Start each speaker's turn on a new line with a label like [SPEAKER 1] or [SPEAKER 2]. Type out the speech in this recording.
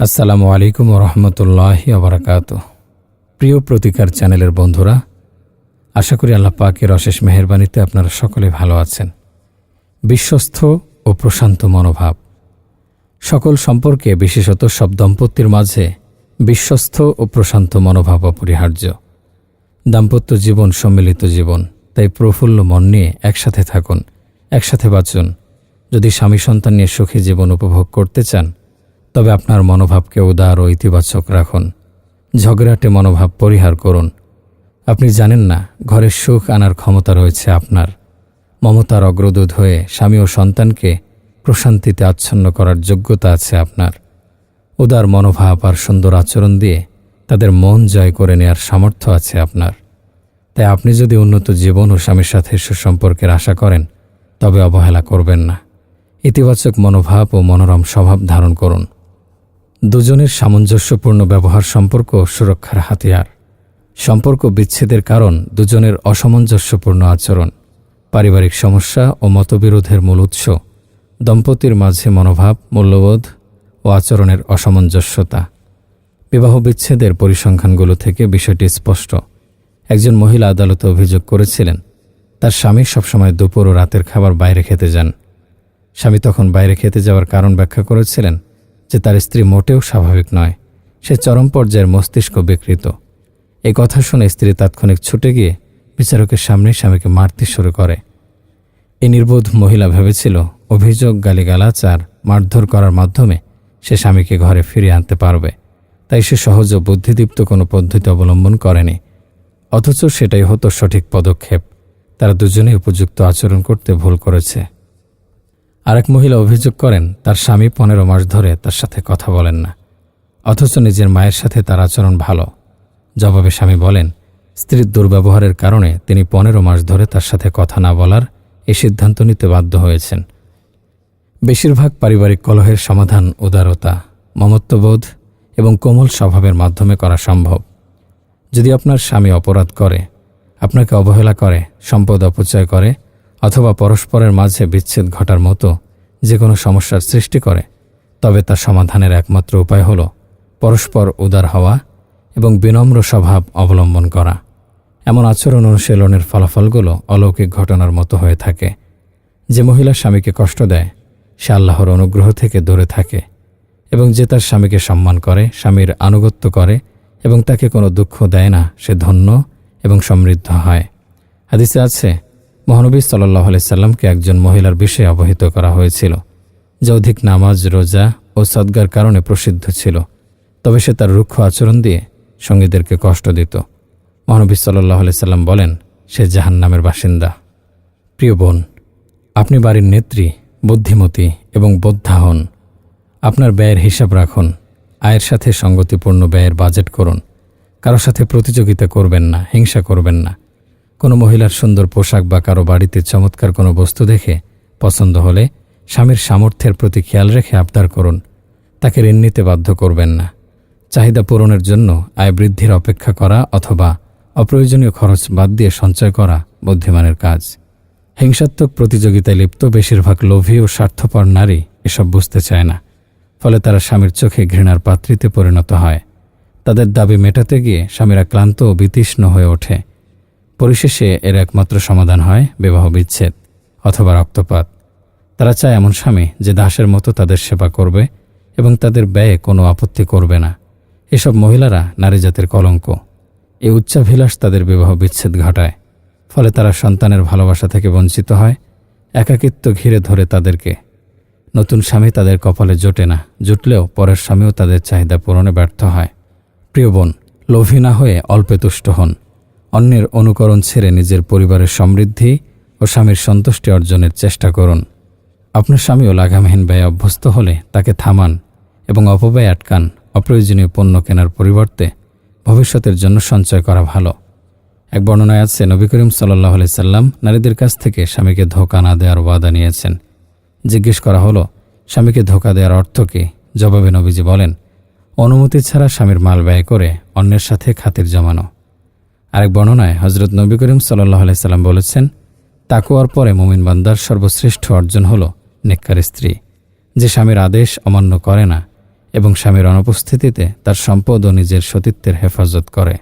[SPEAKER 1] আসসালামু আলাইকুম রহমতুল্লাহ আবরাকাত প্রিয় প্রতিকার চ্যানেলের বন্ধুরা, আশা করি আল্লাহ পাকের অশেষ মেহরবানিতে আপনারা সকলে ভালো আছেন। বিশ্বস্ত ও প্রশান্ত মনোভাব। সকল সম্পর্কে, বিশেষত সব দম্পতির মাঝে বিশ্বস্ত ও প্রশান্ত মনোভাব অপরিহার্য। দাম্পত্য জীবন সম্মিলিত জীবন, তাই প্রফুল্ল মন নিয়ে একসাথে থাকুন, একসাথে বাঁচুন। যদি স্বামী সন্তান নিয়ে সুখী জীবন উপভোগ করতে চান তবে আপনার মনোভাবকে উদার ও ইতিবাচক রাখুন। ঝগড়াটে মনোভাব পরিহার করুন। আপনি জানেন না ঘরের সুখ আনার ক্ষমতা রয়েছে আপনার। মমতার অগ্রদূত হয়ে স্বামী ও সন্তানকে প্রশান্তিতে আচ্ছন্ন করার যোগ্যতা আছে আপনার। উদার মনোভাব আর সুন্দর আচরণ দিয়ে তাদের মন জয় করে নেয়ার সামর্থ্য আছে আপনার। তাই আপনি যদি উন্নত জীবন ও স্বামীর সাথে সুসম্পর্কের আশা করেন, তবে অবহেলা করবেন না। ইতিবাচক মনোভাব ও মনোরম স্বভাব ধারণ করুন। দুজনের সামঞ্জস্যপূর্ণ ব্যবহার সম্পর্ক সুরক্ষার হাতিয়ার। সম্পর্ক বিচ্ছেদের কারণ দুজনের অসামঞ্জস্যপূর্ণ আচরণ, পারিবারিক সমস্যা ও মতবিরোধের মূল উৎস, দম্পতির মাঝে মনোভাব, মূল্যবোধ ও আচরণের অসামঞ্জস্যতা। বিবাহ বিচ্ছেদের পরিসংখ্যানগুলো থেকে বিষয়টি স্পষ্ট। একজন মহিলা আদালতে অভিযোগ করেছিলেন, তার স্বামী সবসময় দুপুর ও রাতের খাবার বাইরে খেতে যান। স্বামী তখন বাইরে খেতে যাওয়ার কারণ ব্যাখ্যা করেছিলেন যে তার স্ত্রী মোটেও স্বাভাবিক নয়, সে চরম পর্যায়ের মস্তিষ্ক বিকৃত। এই কথা শুনে স্ত্রী তাৎক্ষণিক ছুটে গিয়ে বিচারকের সামনে স্বামীকে মারতে শুরু করে। এই নির্বোধ মহিলা ভেবেছিল, অভিযোগ, গালিগালাজ আর মারধর করার মাধ্যমে সে স্বামীকে ঘরে ফিরিয়ে আনতে পারবে। তাই সে সহজ ও বুদ্ধিদীপ্ত কোনো পদ্ধতি অবলম্বন করেনি। অথচ সেটাই হতো সঠিক পদক্ষেপ। তারা দুজনেই উপযুক্ত আচরণ করতে ভুল করেছে। আরেক মহিলা অভিযোগ করেন, তার স্বামী পনেরো মাস ধরে তার সাথে কথা বলেন না। অথচ নিজের মায়ের সাথে তার আচরণ ভালো। জবাবে স্বামী বলেন, স্ত্রীর দুর্ব্যবহারের কারণে তিনি পনেরো মাস ধরে তার সাথে কথা না বলার এই সিদ্ধান্ত নিতে বাধ্য হয়েছেন। বেশিরভাগ পারিবারিক কলহের সমাধান উদারতা, মমত্ববোধ এবং কোমল স্বভাবের মাধ্যমে করা সম্ভব। যদি আপনার স্বামী অপরাধ করে, আপনাকে অবহেলা করে, সম্পদ অপচয় করে অথবা পরস্পরের মাঝে বিচ্ছেদ ঘটার মতো যে কোনো সমস্যার সৃষ্টি করে, তবে তা সমাধানের একমাত্র উপায় হল পরস্পর উদার হওয়া এবং বিনম্র স্বভাব অবলম্বন করা। এমন আচরণ অনুশীলনের ফলাফলগুলো অলৌকিক ঘটনার মতো হয়ে থাকে। যে মহিলা স্বামীকে কষ্ট দেয়, সে আল্লাহর অনুগ্রহ থেকে দূরে থাকে এবং যে তার স্বামীকে সম্মান করে, স্বামীর আনুগত্য করে এবং তাকে কোনো দুঃখ দেয় না, সে ধন্য এবং সমৃদ্ধ হয়। হাদিসে আছে মহানবী সাল্লাহ সাল্লামকে একজন মহিলার বিষয়ে অবহিত করা হয়েছিল, যে অধিক নামাজ, রোজা ও সদ্গার কারণে প্রসিদ্ধ ছিল। তবে সে তার রুক্ষ আচরণ দিয়ে সঙ্গীদেরকে কষ্ট দিত। মহানবী সাল্লাহ সাল্লাম বলেন, সে জাহান নামের বাসিন্দা। প্রিয় বোন, আপনি বাড়ির নেত্রী, বুদ্ধিমতী এবং বোদ্ধা হন। আপনার ব্যয়ের হিসাব রাখুন, আয়ের সাথে সঙ্গতিপূর্ণ ব্যয়ের বাজেট করুন। কারও সাথে প্রতিযোগিতা করবেন না, হিংসা করবেন না। কোনো মহিলার সুন্দর পোশাক বা কারও বাড়িতে চমৎকার কোনো বস্তু দেখে পছন্দ হলে স্বামীর সামর্থ্যের প্রতি খেয়াল রেখে আবদার করুন। তাকে ঋণ নিতে বাধ্য করবেন না। চাহিদা পূরণের জন্য আয় বৃদ্ধির অপেক্ষা করা অথবা অপ্রয়োজনীয় খরচ বাদ দিয়ে সঞ্চয় করা বুদ্ধিমানের কাজ। হিংসাত্মক প্রতিযোগিতায় লিপ্ত বেশিরভাগ লোভী ও স্বার্থপর নারী এসব বুঝতে চায় না। ফলে তারা স্বামীর চোখে ঘৃণার পাত্রীতে পরিণত হয়। তাদের দাবি মেটাতে গিয়ে স্বামীরা ক্লান্ত ও বিতৃষ্ণ হয়ে ওঠে। পরিশেষে এর একমাত্র সমাধান হয় বিবাহ বিচ্ছেদ অথবা রক্তপাত। তারা চায় এমন স্বামী যে দাসের মতো তাদের সেবা করবে এবং তাদের ব্যয়ে কোনো আপত্তি করবে না। এসব মহিলারা নারী জাতির কলঙ্ক। এই উচ্চাভিলাষ তাদের বিবাহ বিচ্ছেদ ঘটায়। ফলে তারা সন্তানের ভালোবাসা থেকে বঞ্চিত হয়, একাকিত্ব ঘিরে ধরে তাদেরকে। নতুন স্বামী তাদের কপালে জোটে না, জুটলেও পরের স্বামীও তাদের চাহিদা পূরণে ব্যর্থ হয়। প্রিয় বোন, লোভী না হয়ে অল্পে তুষ্ট হন। অন্যের অনুকরণ ছেড়ে নিজের পরিবারের সমৃদ্ধি ও স্বামীর সন্তুষ্টি অর্জনের চেষ্টা করুন। আপনার স্বামীও লাগামহীন ব্যয় অভ্যস্ত হলে তাকে থামান এবং অপব্যয় আটকান অপ্রয়োজনীয় পণ্য কেনার পরিবর্তে ভবিষ্যতের জন্য সঞ্চয় করা ভালো। এক বর্ণনায় আছে, নবী করিম সাল্লাহ সাল্লাম নারীদের কাছ থেকে স্বামীকে ধোকা না দেওয়ার ওয়াদা নিয়েছেন। জিজ্ঞেস করা হলো, স্বামীকে ধোকা দেওয়ার অর্থ কী? জবাবে নবীজি বলেন, অনুমতি ছাড়া স্বামীর মাল ব্যয় করে অন্যের সাথে খাতির জমানো। আরেক বর্ণনায় হজরত নবী করিম সাল্লাহ সাল্লাম বলেছেন তাকুয়ার পরে মোমিন বান্দার সর্বশ্রেষ্ঠ অর্জন হল নেককার স্ত্রী। যে স্বামীর আদেশ অমান্য করে না এবং স্বামীর অনুপস্থিতিতে তার সম্পদ ও নিজের সতীত্বের হেফাজত করে।